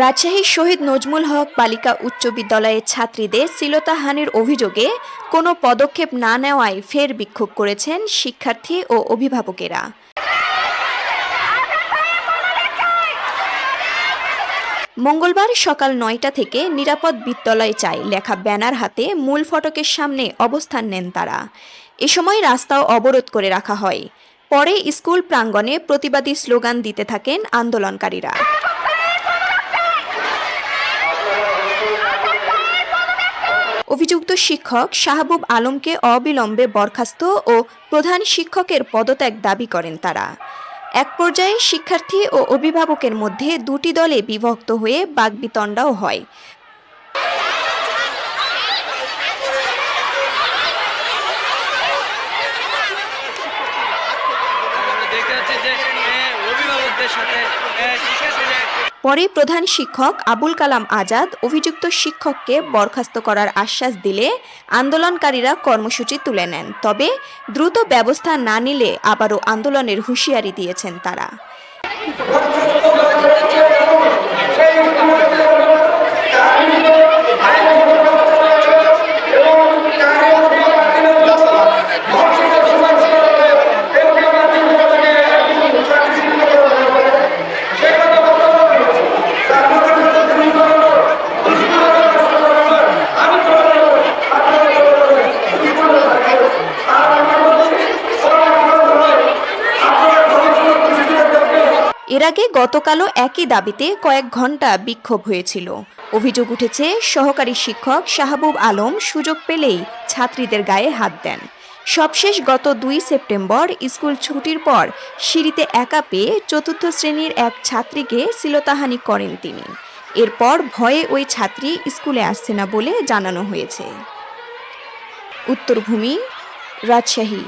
রাজশাহীর শহীদ নজমুল হক বালিকা উচ্চ বিদ্যালয়ের ছাত্রীদের শ্লীলতাহানির অভিযোগে কোনো পদক্ষেপ না নেওয়ায় ফের বিক্ষোভ করেছেন শিক্ষার্থী ও অভিভাবকেরা। মঙ্গলবার সকাল নয়টা থেকে নিরাপদ বিদ্যালয় চাই লেখা ব্যানার হাতে মূল ফটকের সামনে অবস্থান নেন তারা। এ সময় রাস্তাও অবরোধ করে রাখা হয়। পরে স্কুল প্রাঙ্গণে প্রতিবাদী স্লোগান দিতে থাকেন আন্দোলনকারীরা অভিযুক্ত শিক্ষক শাহবুব আলমকে অবিলম্বে বরখাস্ত ও প্রধান শিক্ষকের পদত্যাগ দাবি করেন তারা। এক পর্যায়ে শিক্ষার্থী ও অভিভাবকের মধ্যে দুটি দলে বিভক্ত হয়ে বাগবিতণ্ডাও হয়। সাথে পরে প্রধান শিক্ষক আবুল কালাম আজাদ অভিযুক্ত শিক্ষককে বরখাস্ত করার আশ্বাস দিলে আন্দোলনকারীরা কর্মসূচি তুলে নেন। তবে দ্রুত ব্যবস্থা না নিলে আবারও আন্দোলনের হুঁশিয়ারি দিয়েছেন তারা। এর আগে গতকালও একই দাবিতে কয়েক ঘণ্টা বিক্ষোভ হয়েছিল। অভিযোগ উঠেছে, সহকারী শিক্ষক শাহবুব আলম সুযোগ পেলেই ছাত্রীদের গায়ে হাত দেন। সবশেষ গত দুই সেপ্টেম্বর স্কুল ছুটির পর সিঁড়িতে একা পেয়ে চতুর্থ শ্রেণির এক ছাত্রীকে শ্লীলতাহানি করেন তিনি। এরপর ভয়ে ওই ছাত্রী স্কুলে আসছে না বলে জানানো হয়েছে। উত্তরভূমি, রাজশাহী।